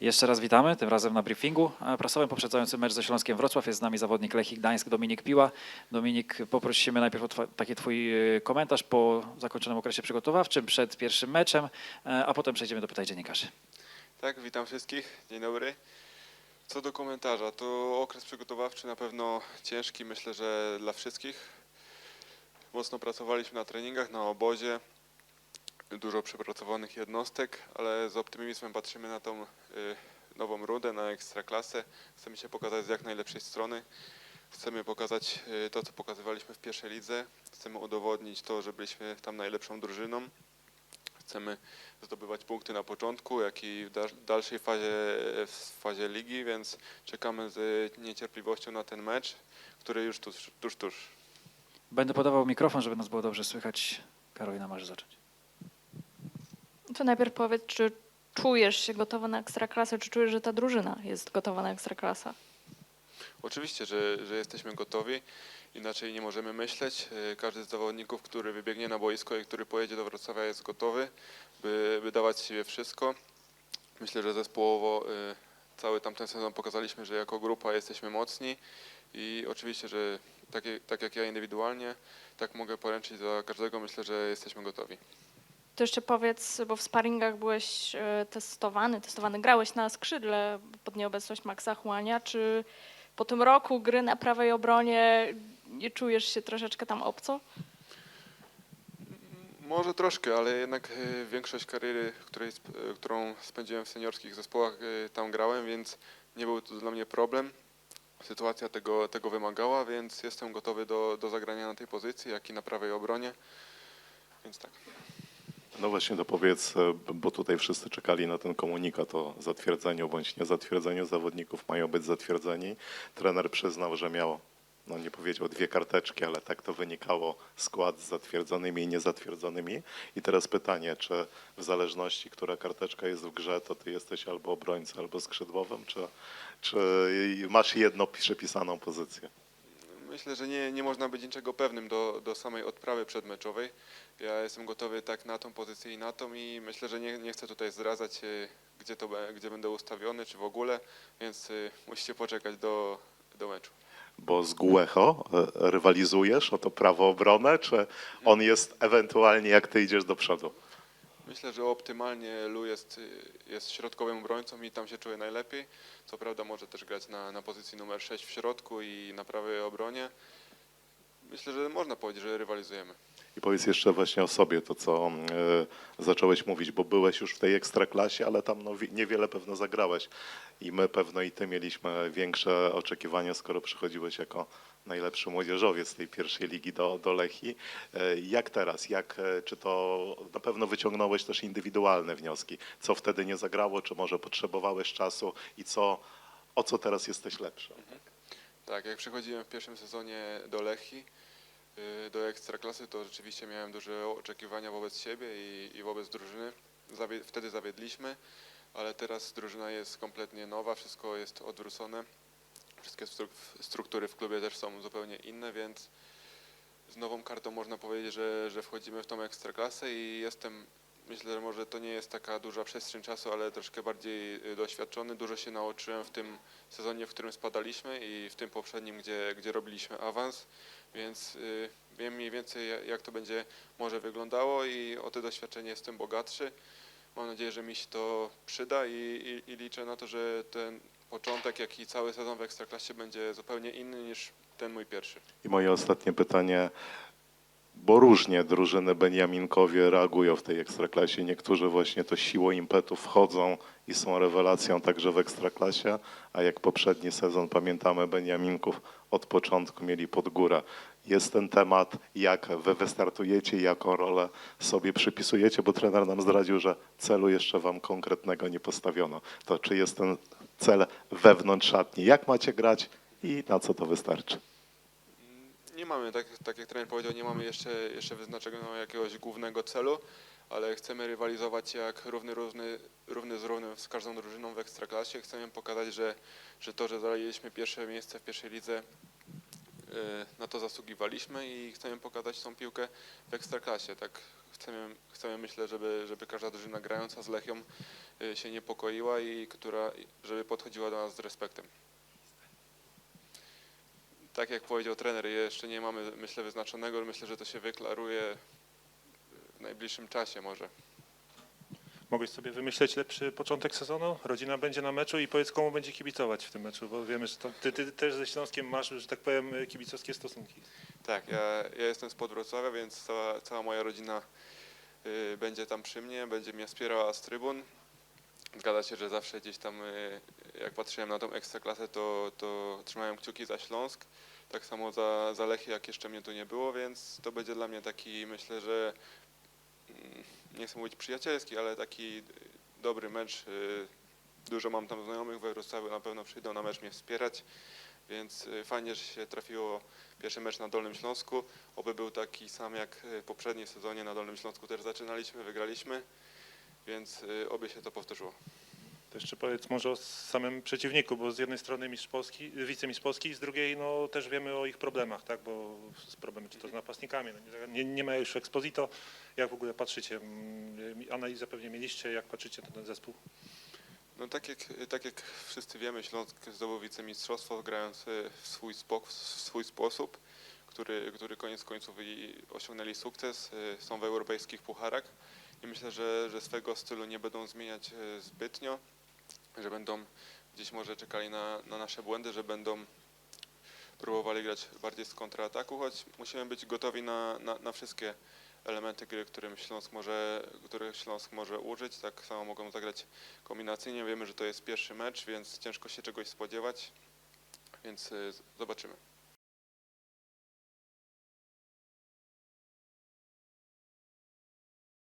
Jeszcze raz witamy, tym razem na briefingu e, prasowym poprzedzającym mecz ze Śląskiem Wrocław. Jest z nami zawodnik Lechii Gdańsk Dominik Piła. Dominik, poprosimy najpierw o taki twój e, komentarz po zakończonym okresie przygotowawczym przed pierwszym meczem, e, a potem przejdziemy do pytań dziennikarzy. Tak, witam wszystkich. Dzień dobry. Co do komentarza, to okres przygotowawczy na pewno ciężki, myślę, że dla wszystkich. Mocno pracowaliśmy na treningach, na obozie. Dużo przepracowanych jednostek, ale z optymizmem patrzymy na tą y, nową rudę, na ekstraklasę. Chcemy się pokazać z jak najlepszej strony. Chcemy pokazać y, to, co pokazywaliśmy w pierwszej lidze. Chcemy udowodnić to, że byliśmy tam najlepszą drużyną. Chcemy zdobywać punkty na początku, jak i w dal- dalszej fazie, w fazie ligi, więc czekamy z niecierpliwością na ten mecz, który już tuż, tuż, tuż. Będę podawał mikrofon, żeby nas było dobrze słychać. Karolina, masz zacząć. To najpierw powiedz, czy czujesz się gotowa na ekstraklasę, czy czujesz, że ta drużyna jest gotowa na ekstraklasa? Oczywiście, że, że jesteśmy gotowi, inaczej nie możemy myśleć. E, Każdy z zawodników, który wybiegnie na boisko i który pojedzie do Wrocławia jest gotowy, by, by dawać siebie wszystko. Myślę, że zespołowo e, cały tamten sezon pokazaliśmy, że jako grupa jesteśmy mocni i oczywiście, że tak, tak jak ja indywidualnie, tak mogę poręczyć za każdego, myślę, że jesteśmy gotowi. To jeszcze powiedz, bo w sparingach byłeś e, testowany, testowany, grałeś na skrzydle pod nieobecność Maxa Chłania, czy po tym roku gry na prawej obronie nie czujesz się troszeczkę tam obco? Może troszkę, ale jednak e, większość kariery, której, e, którą spędziłem w seniorskich zespołach, tam grałem, więc nie był to dla mnie problem. Sytuacja tego, tego wymagała, więc jestem gotowy do, do zagrania na tej pozycji, jak i na prawej obronie. Więc tak. No właśnie dopowiedz, e, bo tutaj wszyscy czekali na ten komunikat o zatwierdzeniu bądź niezatwierdzeniu. Zawodników mają być zatwierdzeni. Trener przyznał, że miał, no nie powiedział dwie karteczki, ale tak to wynikało, skład z zatwierdzonymi i niezatwierdzonymi. I teraz pytanie, czy w zależności, która karteczka jest w grze, to ty jesteś albo obrońcą, albo skrzydłowym, czy, czy masz jedną przypisaną pozycję? Myślę, że nie, nie można być niczego pewnym do, do samej odprawy przedmeczowej. Ja jestem gotowy tak na tą pozycję i na tą i myślę, że nie, nie chcę tutaj zdradzać, e, gdzie, to, gdzie będę ustawiony, czy w ogóle, więc e, musicie poczekać do, do meczu. Bo z Guecho e, rywalizujesz o to prawo obronę, czy on jest ewentualnie jak ty idziesz do przodu? Myślę, że optymalnie Lu jest, y, jest środkowym obrońcą i tam się czuje najlepiej. Co prawda może też grać na, na pozycji numer 6 w środku i na prawej obronie. Myślę, że można powiedzieć, że rywalizujemy. I powiedz jeszcze właśnie o sobie, to co e, zacząłeś mówić, bo byłeś już w tej ekstraklasie, ale tam no, wi- niewiele pewno zagrałeś. I my pewno i ty mieliśmy większe oczekiwania, skoro przychodziłeś jako najlepszy młodzieżowiec tej pierwszej ligi do, do Lechii. E, jak teraz? Jak, e, czy to na pewno wyciągnąłeś też indywidualne wnioski? Co wtedy nie zagrało, czy może potrzebowałeś czasu i co, o co teraz jesteś lepszy? Tak, jak przychodziłem w pierwszym sezonie do Lechii, y, do Ekstraklasy, to rzeczywiście miałem duże oczekiwania wobec siebie i, i wobec drużyny. Zawie, wtedy zawiedliśmy, ale teraz drużyna jest kompletnie nowa, wszystko jest odwrócone. Wszystkie stru- struktury w klubie też są zupełnie inne, więc z nową kartą można powiedzieć, że, że wchodzimy w tą Ekstraklasę i jestem, myślę, że może to nie jest taka duża przestrzeń czasu, ale troszkę bardziej y, doświadczony. Dużo się nauczyłem w tym sezonie, w którym spadaliśmy i w tym poprzednim, gdzie, gdzie robiliśmy awans, więc y, wiem mniej więcej ja- jak to będzie może wyglądało i o to doświadczenie jestem bogatszy. Mam nadzieję, że mi się to przyda i, i, i liczę na to, że ten początek, jak i cały sezon w Ekstraklasie będzie zupełnie inny niż ten mój pierwszy. I moje ostatnie pytanie, bo różnie drużyny Beniaminkowie reagują w tej ekstraklasie. Niektórzy właśnie to siłą impetu wchodzą i są rewelacją także w ekstraklasie, a jak poprzedni sezon pamiętamy Beniaminków od początku mieli pod górę. Jest ten temat, jak wy wystartujecie, jaką rolę sobie przypisujecie, bo trener nam zdradził, że celu jeszcze wam konkretnego nie postawiono. To czy jest ten cel wewnątrz szatni? Jak macie grać i na co to wystarczy? Nie mamy, tak, tak jak trener powiedział, nie mamy jeszcze, jeszcze wyznaczonego jakiegoś głównego celu, ale chcemy rywalizować jak równy, równy, równy z równym z każdą drużyną w Ekstraklasie. Chcemy pokazać, że, że to, że zajęliśmy pierwsze miejsce w pierwszej lidze, na to zasługiwaliśmy i chcemy pokazać tą piłkę w Ekstraklasie. Tak chcemy, chcemy myślę, żeby, żeby każda drużyna grająca z Lechią y, się niepokoiła i która, żeby podchodziła do nas z respektem. Tak jak powiedział trener, jeszcze nie mamy myślę wyznaczonego, myślę, że to się wyklaruje w najbliższym czasie może. Mogłeś sobie wymyśleć lepszy początek sezonu? Rodzina będzie na meczu i powiedz, komu będzie kibicować w tym meczu, bo wiemy, że to, ty, ty też ze Śląskiem masz, że tak powiem, kibicowskie stosunki. Tak, ja, ja jestem spod Wrocławia, więc cała, cała moja rodzina y, będzie tam przy mnie, będzie mnie wspierała z trybun. Zgadza się, że zawsze gdzieś tam, y, jak patrzyłem na tą ekstraklasę, to, to trzymałem kciuki za Śląsk. Tak samo za, za Lechię, jak jeszcze mnie tu nie było, więc to będzie dla mnie taki, myślę, że nie chcę mówić przyjacielski, ale taki dobry mecz. y, Dużo mam tam znajomych we Wrocławiu, na pewno przyjdą na mecz mnie wspierać, więc y, fajnie, że się trafiło pierwszy mecz na Dolnym Śląsku. Oby był taki sam jak y, poprzednie sezonie na Dolnym Śląsku też zaczynaliśmy, wygraliśmy, więc oby się to powtórzyło. To jeszcze powiedz może o samym przeciwniku, bo z jednej strony mistrz Polski, wicemistrz Polski, z drugiej no, też wiemy o ich problemach, tak, bo z problemy czy to z napastnikami, no, nie, nie ma już Exposito. Jak w ogóle patrzycie, mm, analizę pewnie mieliście, jak patrzycie na ten zespół? No tak jak, tak jak wszyscy wiemy, Śląsk zdobył wicemistrzostwo grając y, w swój, spok- w swój sposób, który, który koniec końców osiągnęli sukces, y, są w europejskich pucharach i myślę, że, że swego stylu nie będą zmieniać y, zbytnio, że będą gdzieś może czekali na, na nasze błędy, że będą próbowali grać bardziej z kontrataku, choć musimy być gotowi na, na, na wszystkie elementy gry, którym Śląsk może, których Śląsk może użyć. Tak samo mogą zagrać kombinacyjnie. Wiemy, że to jest pierwszy mecz, więc ciężko się czegoś spodziewać, więc y, zobaczymy.